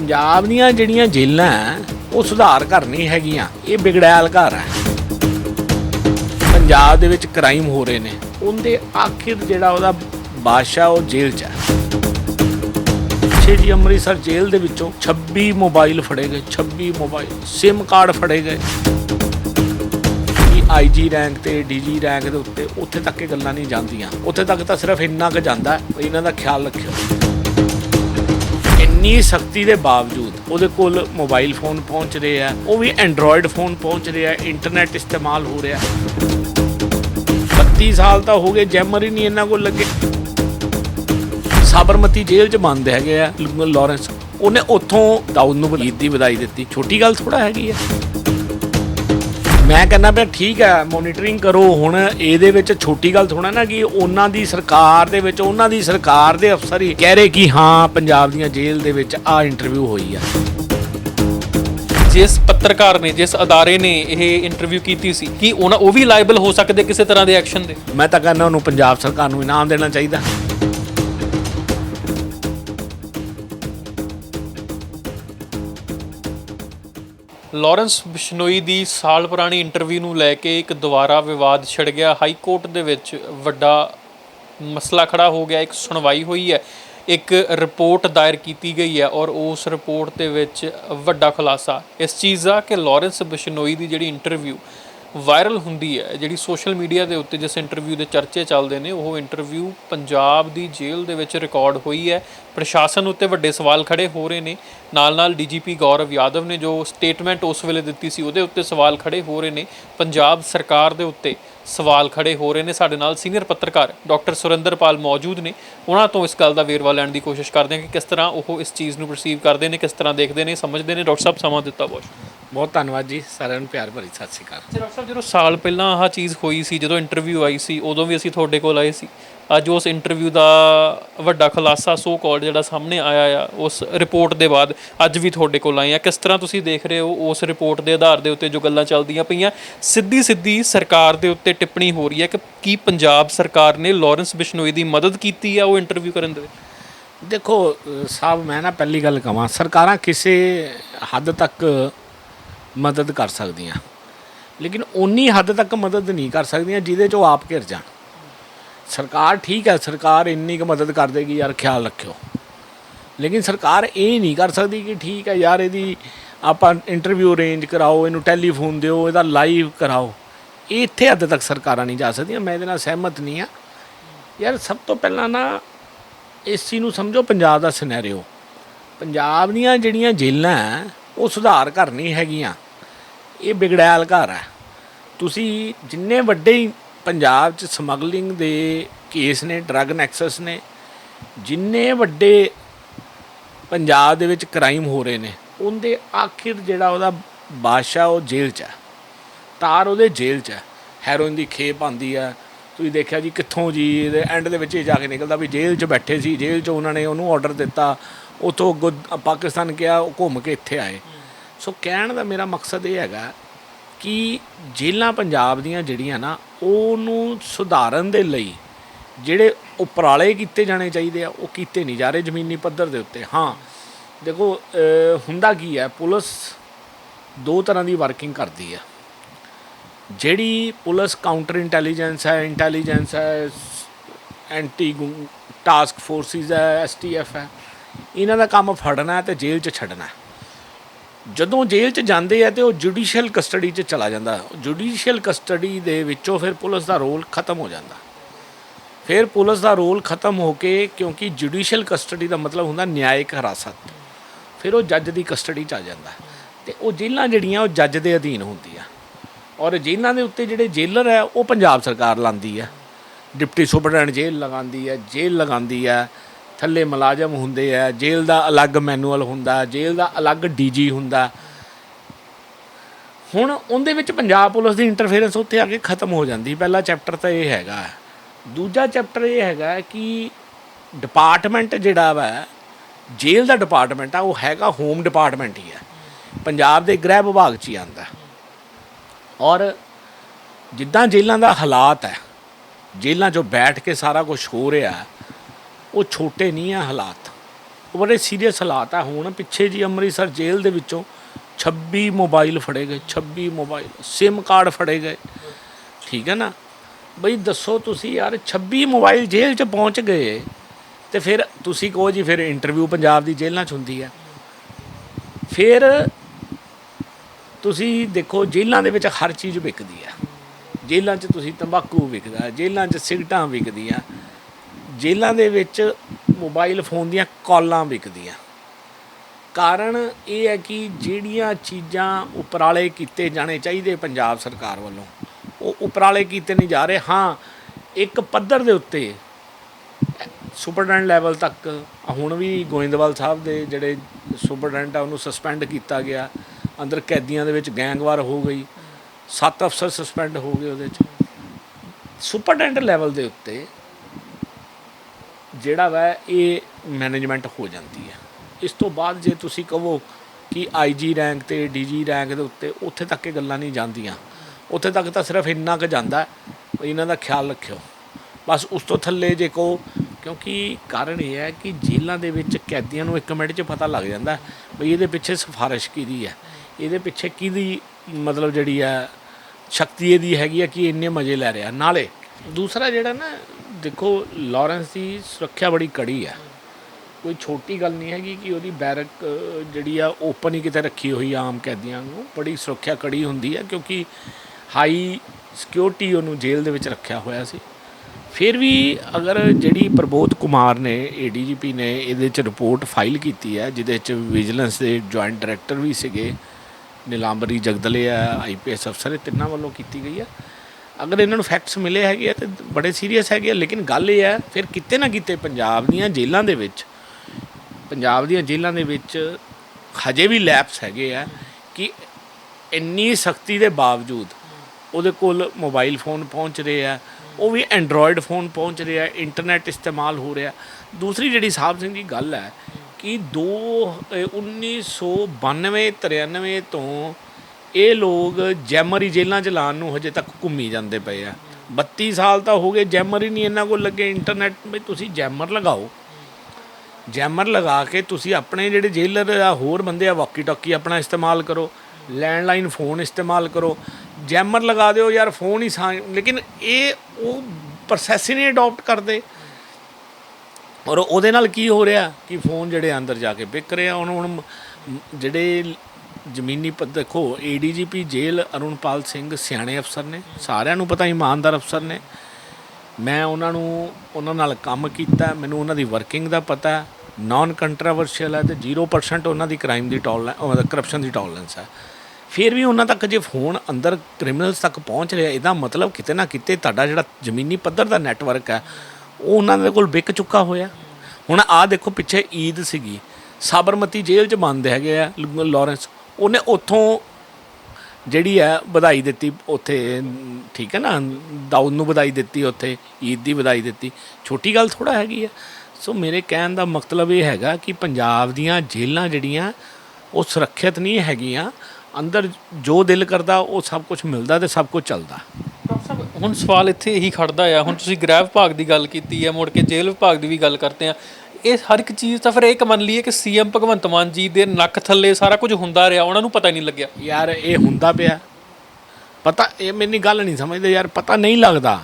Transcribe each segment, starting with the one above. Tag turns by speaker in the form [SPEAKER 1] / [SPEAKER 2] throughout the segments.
[SPEAKER 1] ਪੰਜਾਬ ਦੀਆਂ ਜਿਹੜੀਆਂ ਜੇਲ੍ਹਾਂ ਹੈ, ਉਹ ਸੁਧਾਰ ਘਰ ਨਹੀਂ ਹੈਗੀਆਂ ਇਹ ਵਿਗੜੈਲ ਘਰ ਹੈ ਪੰਜਾਬ ਦੇ ਵਿੱਚ ਕ੍ਰਾਈਮ ਹੋ ਰਹੇ ਨੇ ਉਹਦੇ ਆਖਿਰ ਜਿਹੜਾ ਉਹਦਾ ਬਾਦਸ਼ਾਹ ਉਹ ਜੇਲ੍ਹ 'ਚ ਹੈ ਪਿੱਛੇ ਜੀ ਅੰਮ੍ਰਿਤਸਰ ਜੇਲ੍ਹ ਦੇ ਵਿੱਚੋਂ 26 ਮੋਬਾਈਲ ਫੜੇ ਗਏ 26 ਮੋਬਾਈਲ SIM ਕਾਰਡ ਫੜੇ ਗਏ। ਕਿ ਆਈਜੀ ਰੈਂਕ ਤੇ ਡੀਜੀ ਰੈਂਕ ਦੇ ਉੱਤੇ ਉੱਥੇ ਤੱਕ ਇਹ ਗੱਲਾਂ ਨਹੀਂ ਜਾਂਦੀਆਂ। ਉੱਥੇ ਤੱਕ ਤਾਂ ਸਿਰਫ ਇੰਨਾ ਕੁ ਜਾਂਦਾ ਇਹਨਾਂ ਦਾ ਖਿਆਲ ਰੱਖਿਓ। ਇੰਨੀ ਸਖਤੀ ਦੇ ਬਾਵਜੂਦ ਉਹਦੇ ਕੋਲ ਮੋਬਾਈਲ ਫੋਨ ਪਹੁੰਚ ਰਹੇ ਆ, ਉਹ ਵੀ ਐਂਡਰੋਇਡ ਫੋਨ ਪਹੁੰਚ ਰਿਹਾ ਇੰਟਰਨੈਟ ਇਸਤੇਮਾਲ ਹੋ ਰਿਹਾ। 32 ਸਾਲ ਤਾਂ ਹੋ ਗਏ ਜੈਮਰ ਹੀ ਨਹੀਂ ਇਹਨਾਂ ਕੋਲ ਲੱਗੇ। ਸਾਬਰਮਤੀ ਜੇਲ੍ਹ 'ਚ ਬੰਦ ਹੈਗੇ ਆ, ਲ- ਲਾਰੈਂਸ। ਉਹਨੇ ਉੱਥੋਂ ਦਾਊਦ ਨੂੰ ਈਦ ਦੀ ਵਧਾਈ ਦਿੱਤੀ। ਛੋਟੀ ਗੱਲ ਥੋੜਾ ਹੈਗੀ ਆ। ਮੈਂ ਕਹਿੰਦਾ ਪਿਆ ਠੀਕ ਹੈ ਮੋਨੀਟਰਿੰਗ ਕਰੋ ਹੁਣ ਇਹਦੇ ਵਿੱਚ ਛੋਟੀ ਗੱਲ ਥੋੜਾ ਨਾ ਕਿ ਉਹਨਾਂ ਦੀ ਸਰਕਾਰ ਦੇ ਵਿੱਚ ਉਹਨਾਂ ਦੀ ਸਰਕਾਰ ਦੇ ਅਫਸਰ ਹੀ ਕਹਿ ਰਹੇ ਕਿ ਹਾਂ ਪੰਜਾਬ ਦੀਆਂ ਜੇਲ੍ਹ ਦੇ ਵਿੱਚ ਆ ਇੰਟਰਵਿਊ ਹੋਈ ਆ।
[SPEAKER 2] ਜਿਸ ਪੱਤਰਕਾਰ ਨੇ ਜਿਸ ਅਦਾਰੇ ਨੇ ਇਹ ਇੰਟਰਵਿਊ ਕੀਤੀ ਸੀ ਕਿ ਉਹਨਾਂ ਉਹ ਵੀ ਲਾਇਬਲ ਹੋ ਸਕਦੇ ਕਿਸੇ ਤਰ੍ਹਾਂ ਦੇ ਐਕਸ਼ਨ ਦੇ?
[SPEAKER 1] ਮੈਂ ਤਾਂ ਕਹਿੰਦਾ ਉਹਨੂੰ ਪੰਜਾਬ ਸਰਕਾਰ ਨੂੰ ਇਨਾਮ ਦੇਣਾ ਚਾਹੀਦਾ।
[SPEAKER 2] ਲਾਰੈਂਸ ਬਿਸ਼ਨੋਈ ਦੀ ਸਾਲ ਪੁਰਾਣੀ ਇੰਟਰਵਿਊ ਨੂੰ ਲੈ ਕੇ ਇੱਕ ਦੁਬਾਰਾ ਵਿਵਾਦ ਛਿੜ ਗਿਆ। ਹਾਈ ਕੋਰਟ ਦੇ ਵਿੱਚ ਵੱਡਾ ਮਸਲਾ ਖੜਾ ਹੋ ਗਿਆ। ਇੱਕ ਸੁਣਵਾਈ ਹੋਈ ਹੈ। ਇੱਕ ਰਿਪੋਰਟ ਦਾਇਰ ਕੀਤੀ ਗਈ ਹੈ ਔਰ ਉਸ ਰਿਪੋਰਟ ਦੇ ਵਿੱਚ ਵੱਡਾ ਖੁਲਾਸਾ। ਇਸ ਚੀਜ਼ ਦਾ ਕਿ ਲਾਰੈਂਸ ਬਿਸ਼ਨੋਈ ਦੀ ਜਿਹੜੀ ਇੰਟਰਵਿਊ ਵਾਇਰਲ ਹੁੰਦੀ ਹੈ, ਜਿਹੜੀ ਸੋਸ਼ਲ ਮੀਡੀਆ ਦੇ ਉੱਤੇ ਜਿਸ ਇੰਟਰਵਿਊ ਦੇ ਚਰਚੇ ਚੱਲਦੇ ਨੇ, ਉਹ ਇੰਟਰਵਿਊ ਪੰਜਾਬ ਦੀ ਜੇਲ੍ਹ ਦੇ ਵਿੱਚ ਰਿਕਾਰਡ ਹੋਈ ਹੈ। ਪ੍ਰਸ਼ਾਸਨ ਉੱਤੇ ਵੱਡੇ ਸਵਾਲ ਖੜੇ ਹੋ ਰਹੇ ਨੇ। ਨਾਲ ਨਾਲ ਡੀਜੀਪੀ ਗੌਰਵ ਯਾਦਵ ਨੇ ਜੋ ਸਟੇਟਮੈਂਟ ਉਸ ਵੇਲੇ ਦਿੱਤੀ ਸੀ, ਉਹਦੇ ਉੱਤੇ ਸਵਾਲ ਖੜੇ ਹੋ ਰਹੇ ਨੇ। ਪੰਜਾਬ ਸਰਕਾਰ ਦੇ ਉੱਤੇ ਸਵਾਲ ਖੜੇ ਹੋ ਰਹੇ ਨੇ। ਸਾਡੇ ਨਾਲ ਸੀਨੀਅਰ ਪੱਤਰਕਾਰ ਡਾਕਟਰ ਸੁਰਿੰਦਰਪਾਲ ਮੌਜੂਦ ਨੇ। ਉਹਨਾਂ ਤੋਂ ਇਸ ਗੱਲ ਦਾ ਵੇਰਵਾ ਲੈਣ ਦੀ ਕੋਸ਼ਿਸ਼ ਕਰਦੇ ਹਾਂ ਕਿ ਕਿਸ ਤਰ੍ਹਾਂ ਉਹ ਇਸ ਚੀਜ਼ ਨੂੰ ਪਰਸੀਵ ਕਰਦੇ ਨੇ, ਕਿਸ ਤਰ੍ਹਾਂ ਦੇਖਦੇ ਨੇ, ਸਮਝਦੇ ਨੇ। ਡਾਕਟਰ ਸਾਹਿਬ, ਸਮਾਂ ਦਿੱਤਾ ਬਹੁਤ
[SPEAKER 1] ਬਹੁਤ ਧੰਨਵਾਦ ਜੀ ਸਾਰਿਆਂ ਨੂੰ ਪਿਆਰ ਭਰੀ ਸਤਿ ਸ਼੍ਰੀ ਅਕਾਲ।
[SPEAKER 2] ਡਾਕਟਰ ਸਾਹਿਬ ਜਦੋਂ ਸਾਲ ਪਹਿਲਾਂ ਆਹ ਚੀਜ਼ ਹੋਈ ਸੀ ਜਦੋਂ ਇੰਟਰਵਿਊ ਆਈ ਸੀ ਉਦੋਂ ਵੀ ਅਸੀਂ ਤੁਹਾਡੇ ਕੋਲ ਆਏ ਸੀ। ਅੱਜ ਉਸ ਇੰਟਰਵਿਊ ਦਾ ਵੱਡਾ ਖੁਲਾਸਾ ਸੋ ਕਾਲਡ ਜਿਹੜਾ ਸਾਹਮਣੇ ਆਇਆ ਆ ਉਸ ਰਿਪੋਰਟ ਦੇ ਬਾਅਦ ਅੱਜ ਵੀ ਤੁਹਾਡੇ ਕੋਲ ਆਏ ਆ। ਕਿਸ ਤਰ੍ਹਾਂ ਤੁਸੀਂ ਦੇਖ ਰਹੇ ਹੋ ਉਸ ਰਿਪੋਰਟ ਦੇ ਆਧਾਰ ਦੇ ਉੱਤੇ ਜੋ ਗੱਲਾਂ ਚੱਲਦੀਆਂ ਪਈਆਂ? ਸਿੱਧੀ ਸਿੱਧੀ ਸਰਕਾਰ ਦੇ ਉੱਤੇ ਟਿੱਪਣੀ ਹੋ ਰਹੀ ਹੈ ਕਿ ਕੀ ਪੰਜਾਬ ਸਰਕਾਰ ਨੇ ਲਾਰੈਂਸ ਬਿਸ਼ਨੋਈ ਦੀ ਮਦਦ ਕੀਤੀ ਆ ਉਹ ਇੰਟਰਵਿਊ ਕਰਨ ਦੇ? ਵਿੱਚ
[SPEAKER 1] ਦੇਖੋ ਸਾਹਿਬ ਮੈਂ ਨਾ ਪਹਿਲੀ ਗੱਲ ਕਹਾਂ ਸਰਕਾਰਾਂ ਕਿਸੇ ਹੱਦ ਤੱਕ ਮਦਦ ਕਰ ਸਕਦੀਆਂ। ਲੇਕਿਨ ਉਨੀ ਹੱਦ ਤੱਕ ਮਦਦ ਨਹੀਂ ਕਰ ਸਕਦੀਆਂ ਜਿਹਦੇ 'ਚ ਉਹ ਆਪ ਘਿਰ ਜਾਣ। ਸਰਕਾਰ ਠੀਕ ਹੈ, ਸਰਕਾਰ ਇੰਨੀ ਕੁ ਮਦਦ ਕਰ ਦੇਗੀ, ਯਾਰ ਖਿਆਲ ਰੱਖਿਓ। ਲੇਕਿਨ ਸਰਕਾਰ ਇਹ ਨਹੀਂ ਕਰ ਸਕਦੀ ਕਿ ਠੀਕ ਹੈ, ਯਾਰ ਇਹਦੀ ਆਪਾਂ ਇੰਟਰਵਿਊ ਅਰੇਂਜ ਕਰਾਓ, ਇਹਨੂੰ ਟੈਲੀਫੋਨ ਦਿਓ, ਇਹਦਾ ਲਾਈਵ ਕਰਾਓ। ਇਹ ਇੱਥੇ ਹੱਦ ਤੱਕ ਸਰਕਾਰਾਂ ਨਹੀਂ ਜਾ ਸਕਦੀਆਂ। ਮੈਂ ਇਹਦੇ ਨਾਲ ਸਹਿਮਤ ਨਹੀਂ ਆ ਯਾਰ ਸਭ ਤੋਂ ਪਹਿਲਾਂ ਨਾ ਇਸ ਚੀਜ਼ ਨੂੰ ਸਮਝੋ, ਪੰਜਾਬ ਦਾ ਸਿਨੈਰੀਓ ਪੰਜਾਬ ਦੀਆਂ ਜਿਹੜੀਆਂ ਜੇਲ੍ਹਾਂ ਉਹ ਸੁਧਾਰ ਘਰ ਨਹੀਂ ਹੈਗੀਆਂ। ਇਹ ਵਿਗੜੈਲ ਘਰ ਹੈ ਤੁਸੀਂ ਜਿੰਨੇ ਵੱਡੇ ਹੀ ਪੰਜਾਬ 'ਚ ਸਮਗਲਿੰਗ ਦੇ ਕੇਸ ਨੇ ਡਰੱਗ ਨੈਕਸਸ ਨੇ, ਜਿੰਨੇ ਵੱਡੇ ਪੰਜਾਬ ਦੇ ਵਿੱਚ ਕ੍ਰਾਈਮ ਹੋ ਰਹੇ ਨੇ, ਉਹਦੇ ਆਖਿਰ ਜਿਹੜਾ ਉਹਦਾ ਬਾਦਸ਼ਾਹ ਉਹ ਜੇਲ੍ਹ 'ਚ ਹੈ ਤਾਰ ਉਹਦੇ ਜੇਲ੍ਹ 'ਚ ਹੈ ਹੈਰੋਇਨ ਦੀ ਖੇਪ ਆਂਦੀ ਹੈ ਤੁਸੀਂ ਦੇਖਿਆ ਜੀ ਕਿੱਥੋਂ ਜੀ ਇਹਦੇ ਐਂਡ ਦੇ ਵਿੱਚ ਇਹ ਜਾ ਕੇ ਨਿਕਲਦਾ ਵੀ ਜੇਲ੍ਹ 'ਚ ਬੈਠੇ ਸੀ, ਜੇਲ੍ਹ 'ਚ ਉਹਨਾਂ ਨੇ ਉਹਨੂੰ ਆਰਡਰ ਦਿੱਤਾ। ਉਥੋਂ ਪਾਕਿਸਤਾਨ ਗਿਆ ਉਹ ਘੁੰਮ ਕੇ ਇੱਥੇ ਆਏ। ਸੋ ਕਹਿਣ ਦਾ ਮੇਰਾ ਮਕਸਦ ਇਹ ਹੈਗਾ ਕਿ ਜੇਲ੍ਹਾਂ ਪੰਜਾਬ ਦੀਆਂ ਜਿਹੜੀਆਂ ਨਾ, ਉਹਨੂੰ ਸੁਧਾਰਨ ਦੇ ਲਈ ਜਿਹੜੇ ਉਪਰਾਲੇ ਕੀਤੇ ਜਾਣੇ ਚਾਹੀਦੇ ਆ, ਉਹ ਕੀਤੇ ਨਹੀਂ ਜਾ ਰਹੇ ਜ਼ਮੀਨੀ ਪੱਧਰ ਦੇ ਉੱਤੇ। ਹਾਂ, ਦੇਖੋ ਹੁੰਦਾ ਕੀ ਹੈ, ਪੁਲਿਸ ਦੋ ਤਰ੍ਹਾਂ ਦੀ ਵਰਕਿੰਗ ਕਰਦੀ ਹੈ। ਜਿਹੜੀ ਪੁਲਿਸ ਕਾਊਂਟਰ ਇੰਟੈਲੀਜੈਂਸ ਹੈ ਇੰਟੈਲੀਜੈਂਸ ਹੈ ਐਂਟੀ ਟਾਸਕ ਫੋਰਸਿਸ ਹੈ ਐਸਟੀਐਫ ਹੈ, ਇਹਨਾਂ ਦਾ ਕੰਮ ਫੜਨਾ ਹੈ ਤੇ ਜੇਲ੍ਹ 'ਚ ਛੱਡਣਾ ਹੈ। ਜਦੋਂ ਜੇਲ੍ਹ 'ਚ ਜਾਂਦੇ ਆ ਤੇ ਉਹ ਜੁਡੀਸ਼ੀਅਲ ਕਸਟਡੀ 'ਚ ਚਲਾ ਜਾਂਦਾ। ਜੁਡੀਸ਼ੀਅਲ ਕਸਟਡੀ ਦੇ ਵਿੱਚੋਂ ਫਿਰ ਪੁਲਿਸ ਦਾ ਰੋਲ ਖਤਮ ਹੋ ਜਾਂਦਾ। ਫਿਰ ਪੁਲਿਸ ਦਾ ਰੋਲ ਖਤਮ ਹੋ ਕੇ ਕਿਉਂਕਿ ਜੁਡੀਸ਼ੀਅਲ ਕਸਟਡੀ ਦਾ ਮਤਲਬ ਹੁੰਦਾ ਨਿਆਇਕ ਹਿਰਾਸਤ। ਫਿਰ ਉਹ ਜੱਜ ਦੀ ਕਸਟਡੀ 'ਚ ਆ ਜਾਂਦਾ। ਤੇ ਉਹ ਜੇਲ੍ਹਾਂ ਜਿਹੜੀਆਂ ਉਹ ਜੱਜ ਦੇ ਅਧੀਨ ਹੁੰਦੀਆਂ। ਔਰ ਜੇਲ੍ਹਾਂ ਦੇ ਉੱਤੇ ਜਿਹੜੇ ਜੇਲਰ ਹੈ ਉਹ ਪੰਜਾਬ ਸਰਕਾਰ ਲਾਂਦੀ ਹੈ ਡਿਪਟੀ ਸੁਪਰਡੈਂਟ ਜੇਲ੍ਹ ਲਗਾਉਂਦੀ ਹੈ ਜੇਲ੍ਹ ਲਗਾਉਂਦੀ ਹੈ ਥੱਲੇ ਮੁਲਾਜ਼ਮ ਹੁੰਦੇ ਆ ਜੇਲ੍ਹ ਦਾ ਅਲੱਗ ਮੈਨੂਅਲ ਹੁੰਦਾ ਜੇਲ੍ਹ ਦਾ ਅਲੱਗ ਡੀਜੀ ਹੁੰਦਾ। ਹੁਣ ਉਹਦੇ ਵਿੱਚ ਪੰਜਾਬ ਪੁਲਿਸ ਦੀ ਇੰਟਰਫੇਰੈਂਸ ਉੱਥੇ ਆ ਕੇ ਖਤਮ ਹੋ ਜਾਂਦੀ। ਪਹਿਲਾ ਚੈਪਟਰ ਤਾਂ ਇਹ ਹੈਗਾ। ਦੂਜਾ ਚੈਪਟਰ ਇਹ ਹੈਗਾ ਕਿ ਡਿਪਾਰਟਮੈਂਟ ਜਿਹੜਾ ਵਾ ਜੇਲ੍ਹ ਦਾ ਡਿਪਾਰਟਮੈਂਟ ਆ ਉਹ ਹੈਗਾ ਹੋਮ ਡਿਪਾਰਟਮੈਂਟ ਹੀ ਹੈ ਪੰਜਾਬ ਦੇ ਗ੍ਰਹਿ ਵਿਭਾਗ 'ਚ ਹੀ ਆਂਦਾ। ਔਰ ਜਿੱਦਾਂ ਜੇਲ੍ਹਾਂ ਦਾ ਹਾਲਾਤ ਹੈ ਜੇਲ੍ਹਾਂ 'ਚੋਂ ਬੈਠ ਕੇ ਸਾਰਾ ਕੁਝ ਹੋ ਰਿਹਾ ਹੈ, ਉਹ ਛੋਟੇ ਨਹੀਂ ਆ ਹਾਲਾਤ। ਉਹ ਬੜੇ ਸੀਰੀਅਸ ਹਾਲਾਤ ਆ ਹੁਣ। ਪਿੱਛੇ ਜੀ ਅੰਮ੍ਰਿਤਸਰ ਜੇਲ੍ਹ ਦੇ ਵਿੱਚੋਂ 26 ਮੋਬਾਈਲ ਫੜੇ ਗਏ 26 ਮੋਬਾਈਲ SIM ਕਾਰਡ ਫੜੇ ਗਏ। ਠੀਕ ਹੈ ਨਾ? ਬਈ ਦੱਸੋ ਤੁਸੀਂ ਯਾਰ 26 ਮੋਬਾਈਲ ਜੇਲ੍ਹ 'ਚ ਪਹੁੰਚ ਗਏ ਤੇ ਫਿਰ ਤੁਸੀਂ ਕਹੋ ਜੀ ਫਿਰ ਇੰਟਰਵਿਊ ਪੰਜਾਬ ਦੀ ਜੇਲ੍ਹਾਂ 'ਚ ਹੁੰਦੀ ਹੈ ਫਿਰ ਤੁਸੀਂ ਦੇਖੋ ਜੇਲ੍ਹਾਂ ਦੇ ਵਿੱਚ ਹਰ ਚੀਜ਼ ਵਿਕਦੀ ਹੈ ਜੇਲ੍ਹਾਂ 'ਚ ਤੁਸੀਂ ਤੰਬਾਕੂ ਵਿਕਦਾ, ਜੇਲ੍ਹਾਂ 'ਚ ਸਿਗਰਟਾਂ ਵਿਕਦੀਆਂ। ਜੇਲ੍ਹਾਂ ਦੇ ਵਿੱਚ ਮੋਬਾਈਲ ਫੋਨ ਦੀਆਂ ਕਾਲਾਂ ਵਿਕਦੀਆਂ। ਕਾਰਨ ਇਹ ਹੈ ਕਿ ਜਿਹੜੀਆਂ ਚੀਜ਼ਾਂ ਉਪਰਾਲੇ ਕੀਤੇ ਜਾਣੇ ਚਾਹੀਦੇ ਪੰਜਾਬ ਸਰਕਾਰ ਵੱਲੋਂ, ਉਹ ਉਪਰਾਲੇ ਕੀਤੇ ਨਹੀਂ ਜਾ ਰਹੇ। ਹਾਂ, ਇੱਕ ਪੱਧਰ ਦੇ ਉੱਤੇ ਸੁਪਰਡੈਂਟ ਲੈਵਲ ਤੱਕ, ਹੁਣ ਵੀ ਗੋਇੰਦਵਾਲ ਸਾਹਿਬ ਦੇ ਜਿਹੜੇ ਸੁਪਰਡੈਂਟ ਆ, ਉਹਨੂੰ ਸਸਪੈਂਡ ਕੀਤਾ ਗਿਆ। ਅੰਦਰ ਕੈਦੀਆਂ ਦੇ ਵਿੱਚ ਗੈਂਗਵਾਰ ਹੋ ਗਈ। ਸੱਤ ਅਫਸਰ ਸਸਪੈਂਡ ਹੋ ਗਏ ਉਹਦੇ ਚ। ਸੁਪਰਡੈਂਟ ਲੈਵਲ ਦੇ ਉੱਤੇ ਜਿਹੜਾ ਵਾ ਇਹ ਮੈਨੇਜਮੈਂਟ ਹੋ ਜਾਂਦੀ ਹੈ। ਇਸ ਤੋਂ ਬਾਅਦ ਜੇ ਤੁਸੀਂ ਕਹੋ ਕਿ ਆਈਜੀ ਰੈਂਕ ਤੇ ਡੀਜੀ ਰੈਂਕ ਦੇ ਉੱਤੇ ਉੱਥੇ ਤੱਕ ਇਹ ਗੱਲਾਂ ਨਹੀਂ ਜਾਂਦੀਆਂ। ਉੱਥੇ ਤੱਕ ਤਾਂ ਸਿਰਫ ਇੰਨਾ ਕੁ ਜਾਂਦਾ ਵੀ ਇਹਨਾਂ ਦਾ ਖਿਆਲ ਰੱਖਿਓ। ਬਸ ਉਸ ਤੋਂ ਥੱਲੇ ਜੇ ਕਹੋ, ਕਿਉਂਕਿ ਕਾਰਨ ਇਹ ਹੈ ਕਿ ਜੇਲ੍ਹਾਂ ਦੇ ਵਿੱਚ ਕੈਦੀਆਂ ਨੂੰ ਇੱਕ ਮਿੰਟ 'ਚ ਪਤਾ ਲੱਗ ਜਾਂਦਾ ਵੀ ਇਹਦੇ ਪਿੱਛੇ ਸਿਫਾਰਿਸ਼ ਕਿਹਦੀ ਹੈ। ਇਹਦੇ ਪਿੱਛੇ ਕਿਹਦੀ ਮਤਲਬ ਜਿਹੜੀ ਹੈ, ਸ਼ਕਤੀ ਇਹਦੀ ਹੈਗੀ ਹੈ ਕਿ ਇੰਨੇ ਮਜ਼ੇ ਲੈ ਰਿਹਾ। ਨਾਲੇ ਦੂਸਰਾ ਜਿਹੜਾ ਨਾ ਦੇਖੋ, ਲਾਰੈਂਸ ਦੀ ਸੁਰੱਖਿਆ ਬੜੀ ਕੜੀ ਹੈ। ਕੋਈ ਛੋਟੀ ਗੱਲ ਨਹੀਂ ਹੈਗੀ ਕਿ ਉਹਦੀ ਬੈਰਕ ਜਿਹੜੀ ਆ, ਓਪਨ ਹੀ ਕਿਤੇ ਰੱਖੀ ਹੋਈ ਆਮ ਕੈਦੀਆਂ ਨੂੰ। ਬੜੀ ਸੁਰੱਖਿਆ ਕੜੀ ਹੁੰਦੀ ਹੈ ਕਿਉਂਕਿ ਹਾਈ ਸਿਕਿਉਰਿਟੀ ਉਹਨੂੰ ਜੇਲ੍ਹ ਦੇ ਵਿੱਚ ਰੱਖਿਆ ਹੋਇਆ ਸੀ। ਫਿਰ ਵੀ ਅਗਰ ਜਿਹੜੀ ਪ੍ਰਬੋਧ ਕੁਮਾਰ ਨੇ ਏਡੀਜੀਪੀ ਨੇ, ਇਹਦੇ ਚ ਰਿਪੋਰਟ ਫਾਈਲ ਕੀਤੀ ਹੈ, ਜਿਹਦੇ ਚ ਵਿਜੀਲੈਂਸ ਦੇ ਜੁਆਇੰਟ ਡਾਇਰੈਕਟਰ ਵੀ ਸੀਗੇ ਨਿਲਾਂਬਰੀ ਜਗਦਲੇ ਆ ਆਈਪੀਐਸ ਅਫਸਰ, ਇਹ ਤਿੰਨਾਂ ਵੱਲੋਂ ਕੀਤੀ ਗਈ ਹੈ। ਅਗਰ ਇਹਨਾਂ ਨੂੰ ਫੈਕਟਸ ਮਿਲੇ ਹੈਗੇ ਆ ਤੇ ਬੜੇ ਸੀਰੀਅਸ ਹੈਗੇ ਆ, ਲੇਕਿਨ ਗੱਲ ਇਹ ਹੈ, ਫਿਰ ਕਿਤੇ ਨਾ ਕਿਤੇ ਪੰਜਾਬ ਦੀਆਂ ਜੇਲ੍ਹਾਂ ਦੇ ਵਿੱਚ, ਪੰਜਾਬ ਦੀਆਂ ਜੇਲ੍ਹਾਂ ਦੇ ਵਿੱਚ ਹਜੇ ਵੀ ਲੈਪਸ ਹੈਗੇ ਆ ਕਿ ਇੰਨੀ ਸਖਤੀ ਦੇ ਬਾਵਜੂਦ ਉਹਦੇ ਕੋਲ ਮੋਬਾਈਲ ਫੋਨ ਪਹੁੰਚ ਰਹੇ ਆ, ਉਹ ਵੀ ਐਂਡਰੋਇਡ ਫੋਨ ਪਹੁੰਚ ਰਿਹਾ ਇੰਟਰਨੈਟ ਇਸਤੇਮਾਲ ਹੋ ਰਿਹਾ। ਦੂਸਰੀ ਜਿਹੜੀ ਸਾਹਿਬ ਸਿੰਘ ਦੀ ਗੱਲ ਹੈ ਕਿ ਦੋ ਅਹ 1992 93 ਤੋਂ ਇਹ ਲੋਕ ਜੈਮਰੀ ਜੇਲ੍ਹਾਂ ਚ ਲਾਉਣ ਨੂੰ ਹਜੇ ਤੱਕ ਘੁੰਮੀ ਜਾਂਦੇ ਪਏ ਆ। 32 ਸਾਲ ਤਾਂ ਹੋ ਗਏ ਜੈਮਰ ਹੀ ਨਹੀਂ ਇਹਨਾਂ ਕੋਲ ਲੱਗੇ ਇੰਟਰਨੈਟ। ਵੀ ਤੁਸੀਂ ਜੈਮਰ ਲਗਾਓ। ਜੈਮਰ ਲਗਾ ਕੇ ਤੁਸੀਂ ਆਪਣੇ ਜਿਹੜੇ ਜੇਲਰ ਆ, ਹੋਰ ਬੰਦੇ ਆ ਵਾਕੀ ਟਾਕੀ ਆਪਣਾ ਇਸਤੇਮਾਲ ਕਰੋ। ਲੈਂਡਲਾਈਨ ਫੋਨ ਇਸਤੇਮਾਲ ਕਰੋ। ਜੈਮਰ ਲਗਾ ਦਿਓ ਯਾਰ, ਫੋਨ ਹੀ ਸਾਂ ਲੇਕਿਨ ਇਹ ਉਹ ਪ੍ਰੋਸੈਸ ਹੀ ਨਹੀਂ ਅਡਾਪਟ ਕਰਦੇ। ਔਰ ਉਹਦੇ ਨਾਲ ਕੀ ਹੋ ਰਿਹਾ ਕਿ ਫੋਨ ਜਿਹੜੇ ਅੰਦਰ ਜਾ ਕੇ ਵਿਕ ਰਹੇ ਆ, ਹੁਣ ਹੁਣ ਜਿਹੜੇ ਜ਼ਮੀਨੀ ਪੱਧਰ ਦੇਖੋ ਏਡੀਜੀਪੀ ਜੇਲ੍ਹ ਅਰੁਣਪਾਲ ਸਿੰਘ ਸਿਆਣੇ ਅਫਸਰ ਨੇ, ਸਾਰਿਆਂ ਨੂੰ ਪਤਾ, ਇਮਾਨਦਾਰ ਅਫਸਰ ਨੇ। ਮੈਂ ਉਹਨਾਂ ਨੂੰ, ਉਹਨਾਂ ਨਾਲ ਕੰਮ ਕੀਤਾ, ਮੈਨੂੰ ਉਹਨਾਂ ਦੀ ਵਰਕਿੰਗ ਦਾ ਪਤਾ ਨਾਨ ਕੰਟਰੋਵਰਸ਼ੀਅਲ ਹੈ ਤੇ 0% ਉਹਨਾਂ ਦੀ ਕ੍ਰਾਈਮ ਦੀ ਟੋਲਰੈਂਸ ਕਰਪਸ਼ਨ ਦੀ ਟੋਲਰੈਂਸ ਹੈ। ਫਿਰ ਵੀ ਉਹਨਾਂ ਤੱਕ ਜੇ ਫੋਨ ਅੰਦਰ ਕ੍ਰਿਮੀਨਲਸ ਤੱਕ ਪਹੁੰਚ ਰਿਹਾ, ਇਹਦਾ ਮਤਲਬ ਕਿਤੇ ਨਾ ਕਿਤੇ ਤੁਹਾਡਾ ਜਿਹੜਾ ਜ਼ਮੀਨੀ ਪੱਧਰ ਦਾ ਨੈਟਵਰਕ ਹੈ, ਉਹ ਉਹਨਾਂ ਦੇ ਕੋਲ ਵਿਕ ਚੁੱਕਾ ਹੋਇਆ। ਹੁਣ ਆਹ ਦੇਖੋ, ਪਿੱਛੇ ਈਦ ਸੀਗੀ। ਸਾਬਰਮਤੀ ਜੇਲ੍ਹ 'ਚ ਬੰਦ ਹੈਗੇ ਆ, ਲ- ਲਾਰੈਂਸ ਉਹਨੇ ਉੱਥੋਂ ਜਿਹੜੀ ਹੈ ਵਧਾਈ ਦਿੱਤੀ ਉੱਥੇ, ਠੀਕ ਹੈ ਨਾ, ਦਾਊਦ ਨੂੰ ਵਧਾਈ ਦਿੱਤੀ ਉੱਥੇ, ਈਦ ਦੀ ਵਧਾਈ ਦਿੱਤੀ। ਛੋਟੀ ਗੱਲ ਥੋੜਾ ਹੈਗੀ ਆ ਸੋ ਮੇਰੇ ਕਹਿਣ ਦਾ ਮਤਲਬ ਇਹ ਹੈਗਾ ਕਿ ਪੰਜਾਬ ਦੀਆਂ ਜੇਲ੍ਹਾਂ ਜਿਹੜੀਆਂ, ਉਹ ਸੁਰੱਖਿਅਤ ਨਹੀਂ ਹੈਗੀਆਂ। ਅੰਦਰ ਜੋ ਦਿਲ ਕਰਦਾ, ਉਹ ਸਭ ਕੁਝ ਮਿਲਦਾ ਤੇ ਸਭ ਕੁਝ ਚੱਲਦਾ।
[SPEAKER 2] ਹੁਣ ਸਵਾਲ ਇੱਥੇ ਇਹੀ ਖੜਦਾ ਆ। ਹੁਣ ਤੁਸੀਂ ਗ੍ਰਹਿ ਵਿਭਾਗ ਦੀ ਗੱਲ ਕੀਤੀ ਹੈ ਮੁੜ ਕੇ ਜੇਲ੍ਹ ਵਿਭਾਗ ਦੀ ਵੀ ਗੱਲ ਕਰਦੇ ਆ। ਇਹ ਹਰ ਇੱਕ ਚੀਜ਼ ਤਾਂ ਫਿਰ ਇਹ ਮੰਨ ਲਈਏ ਕਿ ਸੀਐਮ ਭਗਵੰਤ ਮਾਨ ਜੀ ਦੇ ਨੱਕ ਥੱਲੇ ਸਾਰਾ ਕੁਝ ਹੁੰਦਾ ਰਿਹਾ, ਉਹਨਾਂ ਨੂੰ ਪਤਾ ਹੀ ਨਹੀਂ ਲੱਗਿਆ।
[SPEAKER 1] ਯਾਰ, ਇਹ ਹੁੰਦਾ ਪਿਆ। ਪਤਾ, ਇਹ ਮੇਰੀ ਗੱਲ ਨਹੀਂ ਸਮਝਦੇ, ਯਾਰ, ਪਤਾ ਨਹੀਂ ਲੱਗਦਾ।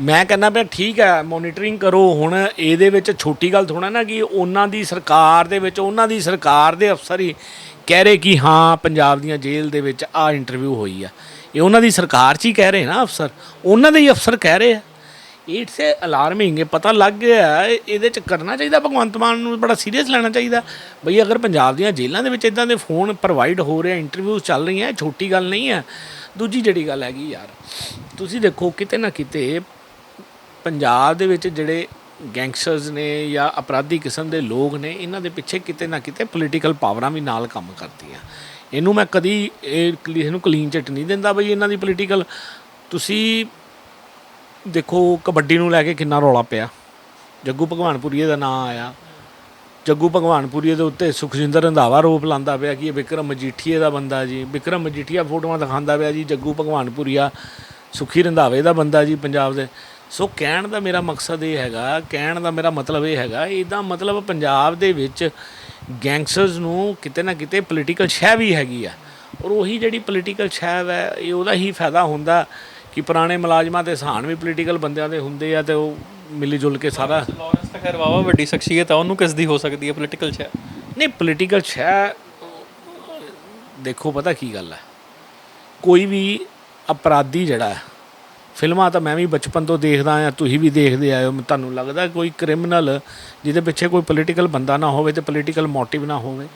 [SPEAKER 1] ਮੈਂ ਕਹਿੰਦਾ ਪਿਆ, ਠੀਕ ਹੈ ਮੋਨੀਟਰਿੰਗ ਕਰੋ ਹੁਣ, ਇਹਦੇ ਵਿੱਚ ਛੋਟੀ ਗੱਲ ਥੋੜਾ ਨਾ ਕਿ ਉਹਨਾਂ ਦੀ ਸਰਕਾਰ ਦੇ ਵਿੱਚ, ਉਹਨਾਂ ਦੀ ਸਰਕਾਰ ਦੇ ਅਫਸਰ ਹੀ ਕਹਿ ਰਹੇ ਕਿ ਹਾਂ, ਪੰਜਾਬ ਦੀਆਂ ਜੇਲ੍ਹ ਦੇ ਵਿੱਚ ਆ ਇੰਟਰਵਿਊ ਹੋਈ ਆ। ਇਹ ਉਹਨਾਂ ਦੀ ਸਰਕਾਰ 'ਚ ਹੀ ਕਹਿ ਰਹੇ ਨਾ ਅਫਸਰ। ਉਹਨਾਂ ਦੇ ਹੀ ਅਫਸਰ ਕਹਿ ਰਹੇ ਆ। ਇਟਸ ਏ ਅਲਾਰਮਿੰਗ ਇਹ ਪਤਾ ਲੱਗ ਗਿਆ ਇਹਦੇ ਚ ਕਰਨਾ ਚਾਹੀਦਾ, ਭਗਵੰਤ ਮਾਨ ਨੂੰ ਬੜਾ ਸੀਰੀਅਸ ਲੈਣਾ ਚਾਹੀਦਾ। ਬਈ ਅਗਰ ਪੰਜਾਬ ਦੀਆਂ ਜੇਲ੍ਹਾਂ ਦੇ ਵਿੱਚ ਇਦਾਂ ਦੇ ਫੋਨ ਪ੍ਰੋਵਾਈਡ ਹੋ ਰਹੇ ਇੰਟਰਵਿਊ ਚੱਲ ਰਹੀਆਂ, ਇਹ ਛੋਟੀ ਗੱਲ ਨਹੀਂ ਹੈ। ਦੂਜੀ ਜਿਹੜੀ ਗੱਲ ਹੈਗੀ ਯਾਰ, ਤੁਸੀਂ ਦੇਖੋ ਕਿਤੇ ਨਾ ਕਿਤੇ ਪੰਜਾਬ ਦੇ ਵਿੱਚ ਜਿਹੜੇ ਗੈਂਗਸਟਰਸ ਨੇ ਜਾਂ ਅਪਰਾਧੀ ਕਿਸਮ ਦੇ ਲੋਕ ਨੇ, ਇਹਨਾਂ ਦੇ ਪਿੱਛੇ ਕਿਤੇ ਨਾ ਕਿਤੇ ਪੋਲੀਟੀਕਲ ਪਾਵਰਾਂ ਵੀ ਨਾਲ ਕੰਮ ਕਰਦੀਆਂ। ਇਹਨੂੰ ਮੈਂ ਕਦੀ, ਇਹ ਕਲੀ- ਇਹਨੂੰ ਕਲੀਨ ਚਿੱਟ ਨਹੀਂ ਦਿੰਦਾ ਬਈ ਇਹਨਾਂ ਦੀ ਪੋਲੀਟੀਕਲ ਤੁਸੀਂ ਦੇਖੋ, ਕਬੱਡੀ ਨੂੰ ਲੈ ਕੇ ਕਿੰਨਾ ਰੌਲਾ ਪਿਆ। ਜੱਗੂ ਭਗਵਾਨਪੁਰੀਏ ਦਾ ਨਾਂ ਆਇਆ। ਜੱਗੂ ਭਗਵਾਨਪੁਰੀਏ ਦੇ ਉੱਤੇ ਸੁਖਜਿੰਦਰ ਰੰਧਾਵਾ ਰੋਪ ਲਾਂਦਾ ਪਿਆ ਕਿ ਇਹ ਵਿਕਰਮ ਮਜੀਠੀਏ ਦਾ ਬੰਦਾ ਜੀ। ਵਿਕਰਮ ਮਜੀਠੀਆ ਫੋਟੋਆਂ ਦਿਖਾਉਂਦਾ ਪਿਆ ਜੀ, ਜੱਗੂ ਭਗਵਾਨਪੁਰੀਆ ਸੁਖੀ ਰੰਧਾਵੇ ਦਾ ਬੰਦਾ ਜੀ ਪੰਜਾਬ ਦੇ। ਸੋ ਕਹਿਣ ਦਾ ਮੇਰਾ ਮਕਸਦ ਇਹ ਹੈਗਾ, ਕਹਿਣ ਦਾ ਮੇਰਾ ਮਤਲਬ ਇਹ ਹੈਗਾ, ਇਹਦਾ ਮਤਲਬ ਪੰਜਾਬ ਦੇ ਵਿੱਚ ਗੈਂਗਸਟਰਸ ਨੂੰ ਕਿਤੇ ਨਾ ਕਿਤੇ ਪੋਲੀਟੀਕਲ ਸ਼ਹਿ ਵੀ ਹੈਗੀ ਆ। ਔਰ ਉਹੀ ਜਿਹੜੀ ਪੋਲੀਟੀਕਲ ਸ਼ਹਿ ਹੈ ਇਹ ਉਹਦਾ ਹੀ ਫਾਇਦਾ ਹੁੰਦਾ ਕਿ ਪੁਰਾਣੇ ਮੁਲਾਜ਼ਮਾਂ ਦੇ ਸਹਾਨ ਵੀ ਪੋਲੀਟੀਕਲ ਬੰਦਿਆਂ ਦੇ ਹੁੰਦੇ ਆ ਤੇ ਉਹ ਮਿਲੀ ਜੁਲ ਕੇ ਸਾਰਾ
[SPEAKER 2] ਲਾਰੈਂਸ ਤਾਂ ਖੈਰ ਵਾਵਾ ਵੱਡੀ ਸ਼ਖਸੀਅਤ ਆ ਉਹਨੂੰ ਕਿਸ ਦੀ ਹੋ ਸਕਦੀ ਹੈ ਪੋਲੀਟੀਕਲ ਚ
[SPEAKER 1] ਨਹੀਂ ਪੋਲੀਟੀਕਲ ਸ਼ਹਿ ਦੇਖੋ ਪਤਾ ਕੀ ਗੱਲ ਹੈ ਕੋਈ ਵੀ ਅਪਰਾਧੀ ਜਿਹੜਾ ਫਿਲਮਾਂ ਤਾਂ ਮੈਂ ਵੀ ਬਚਪਨ ਤੋਂ ਦੇਖਦਾ ਆ ਤੁਸੀਂ ਵੀ ਦੇਖਦੇ ਆਏ ਹੋ ਤੁਹਾਨੂੰ ਲੱਗਦਾ ਕੋਈ ਕ੍ਰਿਮੀਨਲ ਜਿਹਦੇ ਪਿੱਛੇ ਕੋਈ ਪੋਲੀਟੀਕਲ ਬੰਦਾ ਨਾ ਹੋਵੇ ਤੇ ਪੋਲੀਟੀਕਲ ਮੋਟਿਵ ਨਾ ਹੋਵੇ।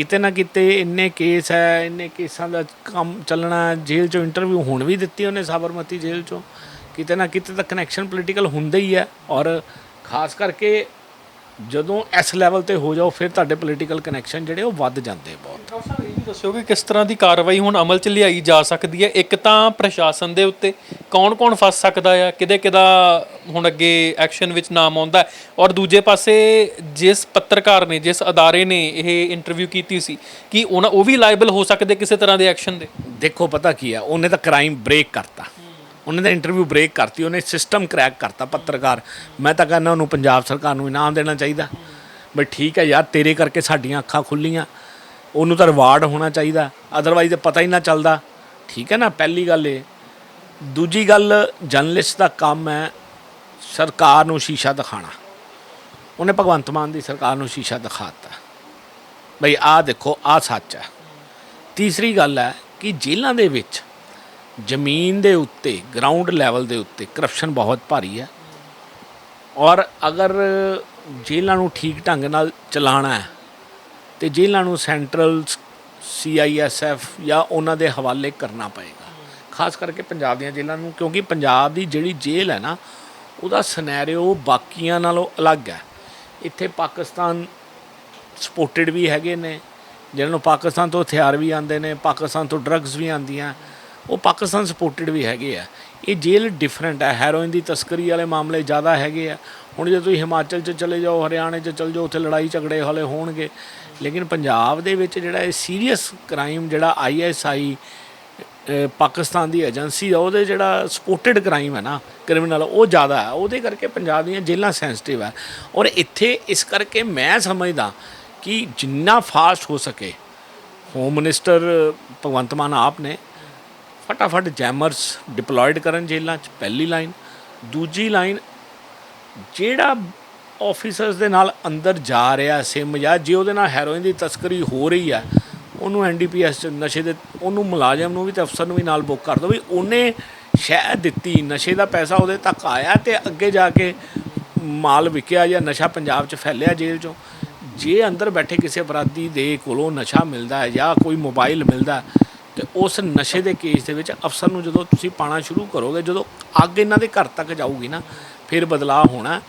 [SPEAKER 1] ਕਿਤੇ ਨਾ ਕਿਤੇ ਇੰਨੇ ਕੇਸ ਹੈ, ਇੰਨੇ ਕੇਸਾਂ ਦਾ ਕੰਮ ਚੱਲਣਾ ਜੇਲ੍ਹ ਚੋਂ ਇੰਟਰਵਿਊ ਹੁਣ ਵੀ ਦਿੱਤੀ ਉਹਨੇ ਸਾਬਰਮਤੀ ਜੇਲ੍ਹ ਚੋਂ। ਕਿਤੇ ਨਾ ਕਿਤੇ ਤਾਂ ਕਨੈਕਸ਼ਨ ਪੋਲੀਟੀਕਲ ਹੁੰਦਾ ਹੀ ਹੈ ਔਰ ਖਾਸ ਕਰਕੇ ਜਦੋਂ ਇਸ ਲੈਵਲ ਤੇ ਹੋ ਜਾਓ, ਫਿਰ ਤੁਹਾਡੇ ਪੋਲੀਟੀਕਲ ਕਨੈਕਸ਼ਨ ਜਿਹੜੇ ਉਹ ਵੱਧ ਜਾਂਦੇ ਬਹੁਤ।
[SPEAKER 2] ਵੀ ਦੱਸਿਓ ਕਿ ਕਿਸ ਤਰ੍ਹਾਂ ਦੀ ਕਾਰਵਾਈ ਹੁਣ ਅਮਲ ਚ ਲਿਆਈ ਜਾ ਸਕਦੀ ਹੈ? ਇੱਕ ਤਾਂ ਪ੍ਰਸ਼ਾਸਨ ਦੇ ਉੱਤੇ ਕੌਣ-ਕੌਣ ਫਸ ਸਕਦਾ ਆ? ਕਿਹਦੇ ਕਿਹਦਾ ਹੁਣ ਅੱਗੇ ਐਕਸ਼ਨ ਵਿੱਚ ਨਾਮ ਆਉਂਦਾ? ਔਰ ਦੂਜੇ ਪਾਸੇ ਜਿਸ ਪੱਤਰਕਾਰ ਨੇ, ਜਿਸ ਅਦਾਰੇ ਨੇ ਇਹ ਇੰਟਰਵਿਊ ਕੀਤੀ ਸੀ, ਕਿ ਉਹਨਾਂ, ਉਹ ਵੀ ਲਾਇਬਲ ਹੋ ਸਕਦੇ ਕਿਸੇ ਤਰ੍ਹਾਂ ਦੇ ਐਕਸ਼ਨ ਦੇ?
[SPEAKER 1] ਦੇਖੋ, ਪਤਾ ਕੀ ਆ? ਉਹਨੇ ਤਾਂ ਕ੍ਰਾਈਮ ਬ੍ਰੇਕ ਕਰਤਾ। ਉਹਨੇ ਤਾਂ ਇੰਟਰਵਿਊ ਬ੍ਰੇਕ ਕਰਤੀ, ਉਹਨੇ ਸਿਸਟਮ ਕਰੈਕ ਕਰਤਾ ਪੱਤਰਕਾਰ। ਮੈਂ ਤਾਂ ਕਹਿੰਦਾ ਉਹਨੂੰ ਪੰਜਾਬ ਸਰਕਾਰ ਨੂੰ ਇਨਾਮ ਦੇਣਾ ਚਾਹੀਦਾ। ਬਈ ਠੀਕ ਹੈ ਯਾਰ, ਤੇਰੇ ਕਰਕੇ ਸਾਡੀਆਂ ਅੱਖਾਂ ਖੁੱਲੀਆਂ ਉਹਨੂੰ ਤਾਂ ਰਿਵਾਰਡ ਹੋਣਾ ਚਾਹੀਦਾ ਅਦਰਵਾਈਜ਼ ਪਤਾ ਹੀ ਨਾ ਚੱਲਦਾ। ਠੀਕ ਹੈ ਨਾ, ਪਹਿਲੀ ਗੱਲ ਇਹ। ਦੂਜੀ ਗੱਲ ਜਰਨਲਿਸਟ ਦਾ ਕੰਮ ਹੈ ਸਰਕਾਰ ਨੂੰ ਸ਼ੀਸ਼ਾ ਦਿਖਾਣਾ ਉਹਨੇ ਭਗਵੰਤ ਮਾਨ ਦੀ ਸਰਕਾਰ ਨੂੰ ਸ਼ੀਸ਼ਾ ਦਿਖਾਤਾ। ਬਈ ਆਹ ਦੇਖੋ, ਆਹ ਸੱਚ ਹੈ। ਤੀਸਰੀ ਗੱਲ ਹੈ ਕਿ ਜੇਲ੍ਹਾਂ ਦੇ ਵਿੱਚ ਜ਼ਮੀਨ ਦੇ ਉੱਤੇ ਗਰਾਊਂਡ ਲੈਵਲ ਦੇ ਉੱਤੇ ਕਰਪਸ਼ਨ ਬਹੁਤ ਭਾਰੀ ਹੈ। ਔਰ ਅਗਰ ਜੇਲ੍ਹਾਂ ਨੂੰ ਠੀਕ ਢੰਗ ਨਾਲ ਚਲਾਉਣਾ ਹੈ ਤੇ ਜੇਲ੍ਹਾਂ ਨੂੰ ਸੈਂਟਰਲ ਸੀਆਈਐਸਐਫ ਜਾਂ ਉਹਨਾਂ ਦੇ ਹਵਾਲੇ ਕਰਨਾ ਪਏਗਾ। ਖਾਸ ਕਰਕੇ ਪੰਜਾਬ ਦੀਆਂ ਜੇਲ੍ਹਾਂ ਨੂੰ, ਕਿਉਂਕਿ ਪੰਜਾਬ ਦੀ ਜਿਹੜੀ ਜੇਲ੍ਹ ਹੈ ਨਾ, ਉਹਦਾ ਸਿਨੈਰੀਓ ਬਾਕੀਆਂ ਨਾਲੋਂ ਅਲੱਗ ਹੈ। ਇੱਥੇ ਪਾਕਿਸਤਾਨ ਸਪੋਰਟਡ ਵੀ ਹੈਗੇ ਨੇ, ਜਿਹਨਾਂ ਨੂੰ ਪਾਕਿਸਤਾਨ ਤੋਂ ਹਥਿਆਰ ਵੀ ਆਉਂਦੇ ਨੇ, ਪਾਕਿਸਤਾਨ ਤੋਂ ਡਰੱਗਸ ਵੀ ਆਉਂਦੀਆਂ, ਉਹ ਪਾਕਿਸਤਾਨ ਸਪੋਰਟਡ ਵੀ ਹੈਗੇ ਆ। ਇਹ ਜੇਲ੍ਹ ਡਿਫਰੈਂਟ ਹੈ ਹੈਰੋਇਨ ਦੀ ਤਸਕਰੀ ਵਾਲੇ ਮਾਮਲੇ ਜ਼ਿਆਦਾ ਹੈਗੇ ਆ। ਹੁਣ ਜੇ ਤੁਸੀਂ ਹਿਮਾਚਲ 'ਚ ਚਲੇ ਜਾਓ, ਹਰਿਆਣੇ 'ਚ ਚਲੇ ਜਾਓ, ਉੱਥੇ ਲੜਾਈ ਝਗੜੇ ਹਲੇ ਹੋਣਗੇ ਲੇਕਿਨ ਪੰਜਾਬ ਦੇ ਵਿੱਚ ਜਿਹੜਾ ਇਹ ਸੀਰੀਅਸ ਕ੍ਰਾਈਮ ਜਿਹੜਾ ਆਈਐਸਆਈ ਪਾਕਿਸਤਾਨ ਦੀ ਏਜੰਸੀ ਆ, ਉਹਦੇ ਜਿਹੜਾ ਸਪੋਰਟਡ ਕ੍ਰਾਈਮ ਹੈ ਨਾ ਕ੍ਰਿਮੀਨਲ ਉਹ ਜ਼ਿਆਦਾ ਹੈ। ਉਹਦੇ ਕਰਕੇ ਪੰਜਾਬ ਦੀਆਂ ਜੇਲ੍ਹਾਂ ਸੈਂਸਿਟਿਵ ਹੈ। ਔਰ ਇੱਥੇ ਇਸ ਕਰਕੇ ਮੈਂ ਸਮਝਦਾ ਕਿ ਜਿੰਨਾ ਫਾਸਟ ਹੋ ਸਕੇ ਹੋਮ ਮਿਨਿਸਟਰ ਭਗਵੰਤ ਮਾਨ ਆਪ ਨੇ ਫਟਾਫਟ ਜੈਮਰਸ ਡਿਪਲੋਇਡ ਕਰਨ ਜੇਲ੍ਹਾਂ 'ਚ, ਪਹਿਲੀ ਲਾਈਨ ਦੂਜੀ ਲਾਈਨ ਜਿਹੜਾ ਆਫੀਸਰਸ ਦੇ ਨਾਲ ਅੰਦਰ ਜਾ ਰਿਹਾ ਸਿਮ ਜਾਂ ਜੇ ਉਹਦੇ ਨਾਲ ਹੈਰੋਇਨ ਦੀ ਤਸਕਰੀ ਹੋ ਰਹੀ ਹੈ ਉਹਨੂੰ ਐਨਡੀਪੀਐਸ ਚ ਨਸ਼ੇ ਦੇ ਉਹਨੂੰ ਮੁਲਾਜ਼ਮ ਨੂੰ ਵੀ ਤੇ ਅਫਸਰ ਨੂੰ ਵੀ ਨਾਲ ਬੁੱਕ ਕਰ ਦੋ ਵੀ ਉਹਨੇ ਸ਼ਹਿ ਦਿੱਤੀ ਨਸ਼ੇ ਦਾ ਪੈਸਾ ਉਹਦੇ ਤੱਕ ਆਇਆ ਤੇ ਅੱਗੇ ਜਾ ਕੇ ਮਾਲ ਵਿਕਿਆ ਜਾਂ ਨਸ਼ਾ ਪੰਜਾਬ 'ਚ ਫੈਲਿਆ ਜੇਲ੍ਹ 'ਚੋਂ। ਜੇ ਅੰਦਰ ਬੈਠੇ ਕਿਸੇ ਅਪਰਾਧੀ ਦੇ ਕੋਲੋਂ ਨਸ਼ਾ ਮਿਲਦਾ ਹੈ ਜਾਂ ਕੋਈ ਮੋਬਾਈਲ ਮਿਲਦਾ ਹੈ, ਤੇ ਉਸ ਨਸ਼ੇ ਦੇ ਕੇਸ ਦੇ ਵਿੱਚ ਅਫਸਰ ਨੂੰ ਜਦੋਂ ਤੁਸੀਂ ਪਾਣਾ ਸ਼ੁਰੂ ਕਰੋਗੇ ਜਦੋਂ ਅੱਗ ਇਹਨਾਂ ਦੇ ਘਰ ਤੱਕ ਜਾਊਗੀ ਨਾ ਫਿਰ ਬਦਲਾਅ ਹੋਣਾ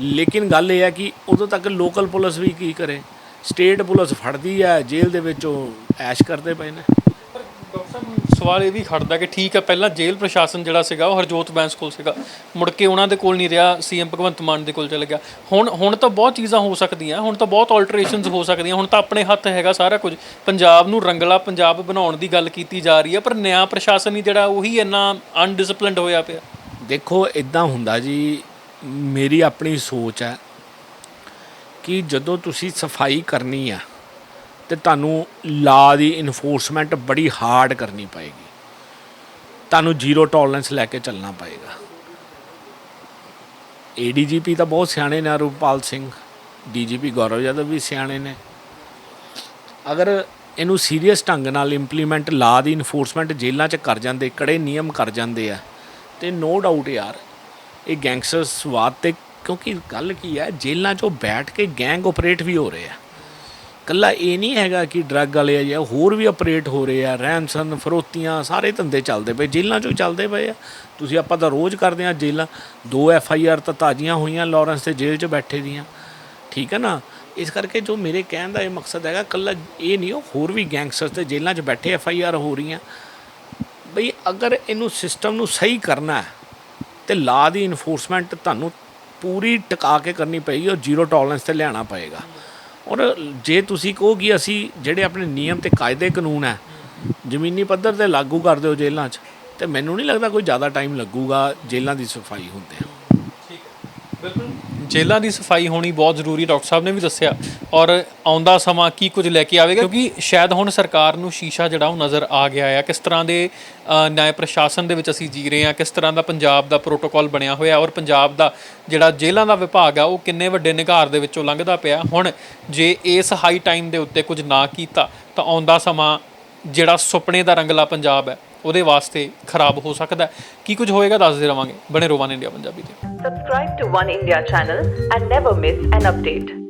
[SPEAKER 1] ਲੇਕਿਨ ਗੱਲ ਇਹ ਹੈ ਕਿ ਉਦੋਂ ਤੱਕ ਲੋਕਲ ਪੁਲਿਸ ਵੀ ਕੀ ਕਰੇ? ਸਟੇਟ ਪੁਲਿਸ ਫੜਦੀ ਹੈ ਜੇਲ੍ਹ ਦੇ ਵਿੱਚ ਉਹ ਐਸ਼ ਕਰਦੇ ਪਏ ਨੇ।
[SPEAKER 2] ਪਰ ਡਾਕਟਰ ਸਾਹਿਬ ਸਵਾਲ ਇਹ ਵੀ ਖੜਦਾ ਕਿ ਠੀਕ ਹੈ ਪਹਿਲਾਂ ਜੇਲ੍ਹ ਪ੍ਰਸ਼ਾਸਨ ਜਿਹੜਾ ਸੀਗਾ ਉਹ ਹਰਜੋਤ ਬੈਂਸ ਕੋਲ ਸੀਗਾ। ਮੁੜ ਕੇ ਉਹਨਾਂ ਦੇ ਕੋਲ ਨਹੀਂ ਰਿਹਾ ਸੀਐਮ ਭਗਵੰਤ ਮਾਨ ਦੇ ਕੋਲ ਚਲੇ ਗਿਆ। ਹੁਣ ਹੁਣ ਤਾਂ ਬਹੁਤ ਚੀਜ਼ਾਂ ਹੋ ਸਕਦੀਆਂ ਹੁਣ ਤਾਂ ਬਹੁਤ ਆਲਟਰੇਸ਼ਨਸ ਹੋ ਸਕਦੀਆਂ। ਹੁਣ ਤਾਂ ਆਪਣੇ ਹੱਥ ਹੈਗਾ ਸਾਰਾ ਕੁਝ। ਪੰਜਾਬ ਨੂੰ ਰੰਗਲਾ ਪੰਜਾਬ ਬਣਾਉਣ ਦੀ ਗੱਲ ਕੀਤੀ ਜਾ ਰਹੀ ਹੈ ਪਰ ਨਿਆਂ ਪ੍ਰਸ਼ਾਸਨ ਹੀ ਜਿਹੜਾ ਉਹੀ ਇੰਨਾ ਅਨਡਿਸਪਲਿਨਡ ਹੋਇਆ ਪਿਆ।
[SPEAKER 1] ਦੇਖੋ ਇਦਾਂ ਹੁੰਦਾ ਜੀ ਮੇਰੀ ਆਪਣੀ ਸੋਚ ਹੈ ਕਿ ਜਦੋਂ ਤੁਸੀਂ ਸਫ਼ਾਈ ਕਰਨੀ ਆ ਤੇ ਤੁਹਾਨੂੰ ਲਾ ਦੀ ਇਨਫੋਰਸਮੈਂਟ ਬੜੀ ਹਾਰਡ ਕਰਨੀ ਪਏਗੀ। ਤੁਹਾਨੂੰ ਜ਼ੀਰੋ ਟੋਲਰੈਂਸ ਲੈ ਕੇ ਚੱਲਣਾ ਪਏਗਾ। ਏਡੀਜੀਪੀ ਤਾਂ ਬਹੁਤ ਸਿਆਣੇ ਨੇ ਰੂਪਾਲ ਸਿੰਘ ਡੀਜੀਪੀ ਗੌਰਵ ਯਾਦਵ ਵੀ ਸਿਆਣੇ ਨੇ। ਅਗਰ ਇਹਨੂੰ ਸੀਰੀਅਸ ਢੰਗ ਨਾਲ ਇੰਪਲੀਮੈਂਟ ਲਾ ਦੀ ਇਨਫੋਰਸਮੈਂਟ ਜੇਲ੍ਹਾਂ 'ਚ ਕਰ ਜਾਂਦੇ, ਕੜੇ ਨਿਯਮ ਕਰ ਜਾਂਦੇ ਆ, ਤੇ ਨੋ ਡਾਊਟ ਯਾਰ ਇਹ ਗੈਂਗਸਟਰ ਸਵਾਦ ਤੇ ਕਿਉਂਕਿ ਗੱਲ ਕੀ ਹੈ, ਜੇਲ੍ਹਾਂ 'ਚੋਂ ਬੈਠ ਕੇ ਗੈਂਗ ਆਪਰੇਟ ਵੀ ਹੋ ਰਹੇ ਆ। ਕੱਲਾ ਇਹ ਨਹੀਂ ਹੈਗਾ ਕਿ ਡਰੱਗ ਵਾਲੇ ਆ ਜਾਂ ਹੋਰ ਵੀ ਆਪਰੇਟ ਹੋ ਰਹੇ ਆ ਰਹਿਣ ਸਨ ਫਰੋਤੀਆਂ, ਸਾਰੇ ਧੰਦੇ ਚੱਲਦੇ ਪਏ, ਜੇਲ੍ਹਾਂ 'ਚੋਂ ਹੀ ਚੱਲਦੇ ਪਏ ਆ। ਤੁਸੀਂ ਆਪਾਂ ਤਾਂ ਰੋਜ਼ ਕਰਦੇ ਆ ਜੇਲ੍ਹਾਂ, ਦੋ ਐਫ ਆਈ ਆਰ ਤਾਂ ਤਾਜ਼ੀਆਂ ਹੋਈਆਂ ਲਾਰੈਂਸ ਤੇ ਜੇਲ੍ਹ 'ਚ ਬੈਠੇ ਦੀਆਂ। ਠੀਕ ਹੈ ਨਾ? ਇਸ ਕਰਕੇ ਜੋ ਮੇਰੇ ਕਹਿਣ ਦਾ ਇਹ ਮਕਸਦ ਹੈਗਾ ਕੱਲਾ ਇਹ ਨਹੀਂ, ਉਹ ਹੋਰ ਵੀ ਗੈਂਗਸਟਰ ਤੇ ਜੇਲ੍ਹਾਂ 'ਚ ਬੈਠੇ ਐਫ ਆਈ ਆਰ ਹੋ ਰਹੀਆਂ। ਬਈ ਅਗਰ ਇਹਨੂੰ ਸਿਸਟਮ ਨੂੰ ਸਹੀ ਕਰਨਾ ਹੈ ਤੇ ਲਾ ਦੀ ਇਨਫੋਰਸਮੈਂਟ ਤੁਹਾਨੂੰ ਪੂਰੀ ਟਿਕਾ ਕੇ ਕਰਨੀ ਪਏਗੀ ਔਰ ਜ਼ੀਰੋ ਟੋਲਰੈਂਸ ਤੇ ਲਿਆਉਣਾ ਪਏਗਾ। ਔਰ ਜੇ ਤੁਸੀਂ ਕਹੋ ਕਿ ਅਸੀਂ ਜਿਹੜੇ ਆਪਣੇ ਨਿਯਮ ਤੇ ਕਾਇਦੇ ਕਾਨੂੰਨ ਹੈ, ਜ਼ਮੀਨੀ ਪੱਧਰ ਤੇ ਲਾਗੂ ਕਰ ਦਿਓ ਜੇਲ੍ਹਾਂ 'ਚ, ਤੇ ਮੈਨੂੰ ਨਹੀਂ ਲੱਗਦਾ ਕੋਈ ਜ਼ਿਆਦਾ ਟਾਈਮ ਲੱਗੂਗਾ ਜੇਲ੍ਹਾਂ ਦੀ ਸਫ਼ਾਈ ਹੁੰਦੇ ਠੀਕ ਹੈ।
[SPEAKER 2] ਬਿਲਕੁਲ। ਜੇਲ੍ਹਾਂ ਦੀ ਸਫ਼ਾਈ ਹੋਣੀ ਬਹੁਤ ਜ਼ਰੂਰੀ ਡਾਕਟਰ ਸਾਹਿਬ ਨੇ ਵੀ ਦੱਸਿਆ। ਔਰ ਆਉਂਦਾ ਸਮਾਂ ਕੀ ਕੁਝ ਲੈ ਕੇ ਆਵੇਗਾ? ਕਿਉਂਕਿ ਸ਼ਾਇਦ ਹੁਣ ਸਰਕਾਰ ਨੂੰ ਸ਼ੀਸ਼ਾ ਜਿਹੜਾ ਉਹ ਨਜ਼ਰ ਆ ਗਿਆ ਆ। ਕਿਸ ਤਰ੍ਹਾਂ ਦੇ ਅ, ਨਿਆਂ ਪ੍ਰਸ਼ਾਸਨ ਦੇ ਵਿੱਚ ਅਸੀਂ ਜੀ ਰਹੇ ਹਾਂ ਕਿਸ ਤਰ੍ਹਾਂ ਦਾ ਪੰਜਾਬ ਦਾ ਪ੍ਰੋਟੋਕਾਲ ਬਣਿਆ ਹੋਇਆ ਔਰ ਪੰਜਾਬ ਦਾ ਜਿਹੜਾ ਜੇਲ੍ਹਾਂ ਦਾ ਵਿਭਾਗ ਆ ਉਹ ਕਿੰਨੇ ਵੱਡੇ ਨਿਗਾਰ ਦੇ ਵਿੱਚੋਂ ਲੰਘਦਾ ਪਿਆ। ਹੁਣ ਜੇ ਇਸ ਹਾਈ ਟਾਈਮ ਦੇ ਉੱਤੇ ਕੁਝ ਨਾ ਕੀਤਾ ਤਾਂ ਆਉਂਦਾ ਸਮਾਂ ਜਿਹੜਾ ਸੁਪਨੇ ਦਾ ਰੰਗਲਾ ਪੰਜਾਬ ਹੈ। ਉਹਦੇ ਵਾਸਤੇ ਖਰਾਬ ਹੋ ਸਕਦਾ ਕੀ ਕੁਝ ਹੋਏਗਾ ਦੱਸਦੇ ਰਵਾਂਗੇ ਬਣੇ ਰੋਵਾਨ ਇੰਡੀਆ ਪੰਜਾਬੀ ਤੇ
[SPEAKER 3] subscribe to One India channel and never miss an update